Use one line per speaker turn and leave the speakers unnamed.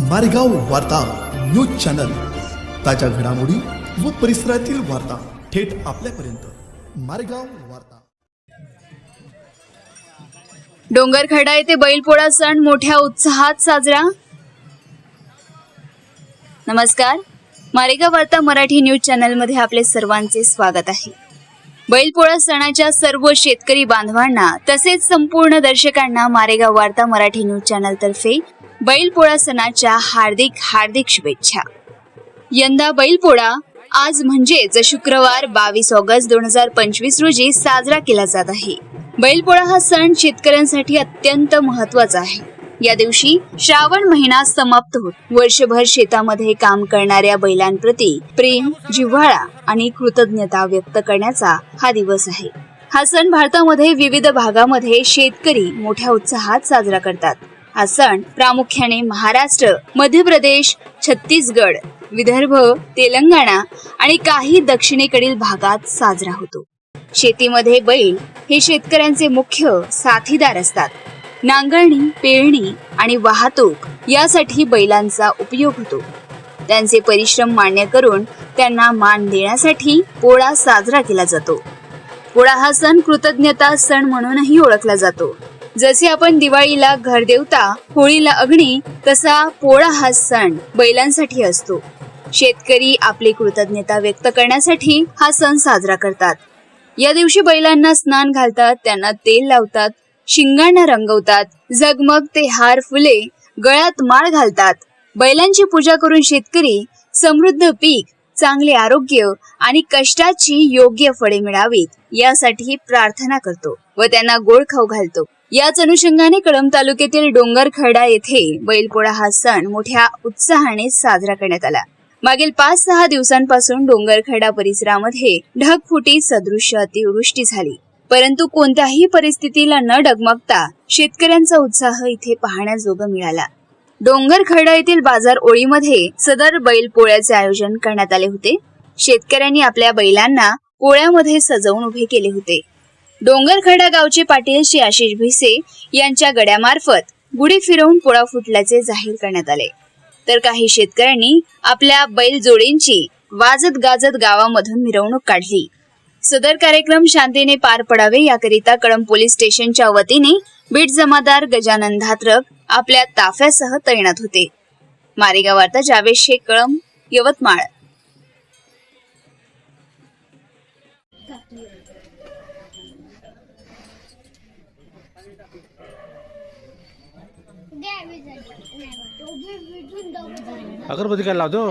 मारेगाव वार्ता news channel. ताज्या घडामोडी व परिसरातील वार्ता थेट आपल्यापर्यंत. मारेगाव वार्ता.
डोंगरखडा येथे बैलपोळा सण मोठ्या उत्साहात साजरा. नमस्कार. मारेगाव वार्ता मराठी न्यूज चॅनलमध्ये आपले सर्वांचे स्वागत आहे. बैलपोळा सणाच्या सर्व शेतकरी बांधवांना तसेच संपूर्ण दर्शकांना मारेगाव वार्ता मराठी न्यूज चॅनल तर्फे बैलपोळा सणाच्या हार्दिक हार्दिक शुभेच्छा. यंदा बैलपोळा आज म्हणजेच शुक्रवार बावीस ऑगस्ट दोन हजार पंचवीस रोजी साजरा केला जात आहे. बैलपोळा हा सण शेतकऱ्यांसाठी अत्यंत महत्त्वाचा आहे. या दिवशी श्रावण महिना समाप्त होत. वर्षभर शेतामध्ये काम करणाऱ्या बैलांप्रती प्रेम जिव्हाळा आणि कृतज्ञता व्यक्त करण्याचा हा दिवस आहे. हा सण भारतामध्ये विविध भागामध्ये शेतकरी मोठ्या उत्साहात साजरा करतात. हा सण प्रामुख्याने महाराष्ट्र मध्य प्रदेश छत्तीसगड विदर्भ तेलंगणा आणि काही दक्षिणेकडील भागात साजरा होतो. शेतीमध्ये बैल हे शेतकऱ्यांचे मुख्य साथीदार असतात. नांगरणी पेरणी आणि वाहतूक यासाठी बैलांचा उपयोग होतो. त्यांचे परिश्रम मान्य करून त्यांना मान देण्यासाठी पोळा साजरा केला जातो. पोळा हा सण कृतज्ञता सण म्हणूनही ओळखला जातो. जसे आपण दिवाळीला घरदेवता होळीला अग्नी तसा पोळा हा सण बैलांसाठी असतो. शेतकरी आपली कृतज्ञता व्यक्त करण्यासाठी हा सण साजरा करतात. या दिवशी बैलांना स्नान घालतात त्यांना तेल लावतात शिंगांना रंगवतात झगमग ते हार फुले गळ्यात माळ घालतात. बैलांची पूजा करून शेतकरी समृद्ध पीक चांगले आरोग्य आणि कष्टाची योग्य फळे मिळावीत यासाठी प्रार्थना करतो व त्यांना गोड खाऊ घालतो. याच अनुषंगाने कळंब तालुक्यातील डोंगरखडा येथे बैलपोळा हा सण मोठ्या उत्साहाने साजरा करण्यात आला. मागील पाच सहा दिवसांपासून डोंगरखडा परिसरामध्ये ढगफुटी सदृश्य अतिवृष्टी झाली. परंतु कोणत्याही परिस्थितीला न डगमगता शेतकऱ्यांचा उत्साह इथे पाहण्याजोगं मिळाला. डोंगरखडा येथील बाजार ओळीमध्ये सदर बैल पोळ्याचे आयोजन करण्यात आले होते. शेतकऱ्यांनी आपल्या बैलांना पोळ्यामध्ये सजवून उभे केले होते. डोंगरखडा गावचे पाटील श्री आशिष भिसे यांच्या गड्यामार्फत गुढी फिरवून पोळा फुटल्याचे जाहीर करण्यात आले. तर काही शेतकऱ्यांनी आपल्या बैल जोडींची वाजत गाजत गावामधून मिरवणूक काढली. सदर कार्यक्रम शांतीने पार पडावे याकरिता कळंब पोलीस स्टेशनच्या वतीने बीट जमादार गजानन धात्रक आपल्या ताफ्यासह तैनात होते. मारेगाव वार्ता जावेद शेख कळंब यवतमाळ.
अगरबत्ती काय लावतो?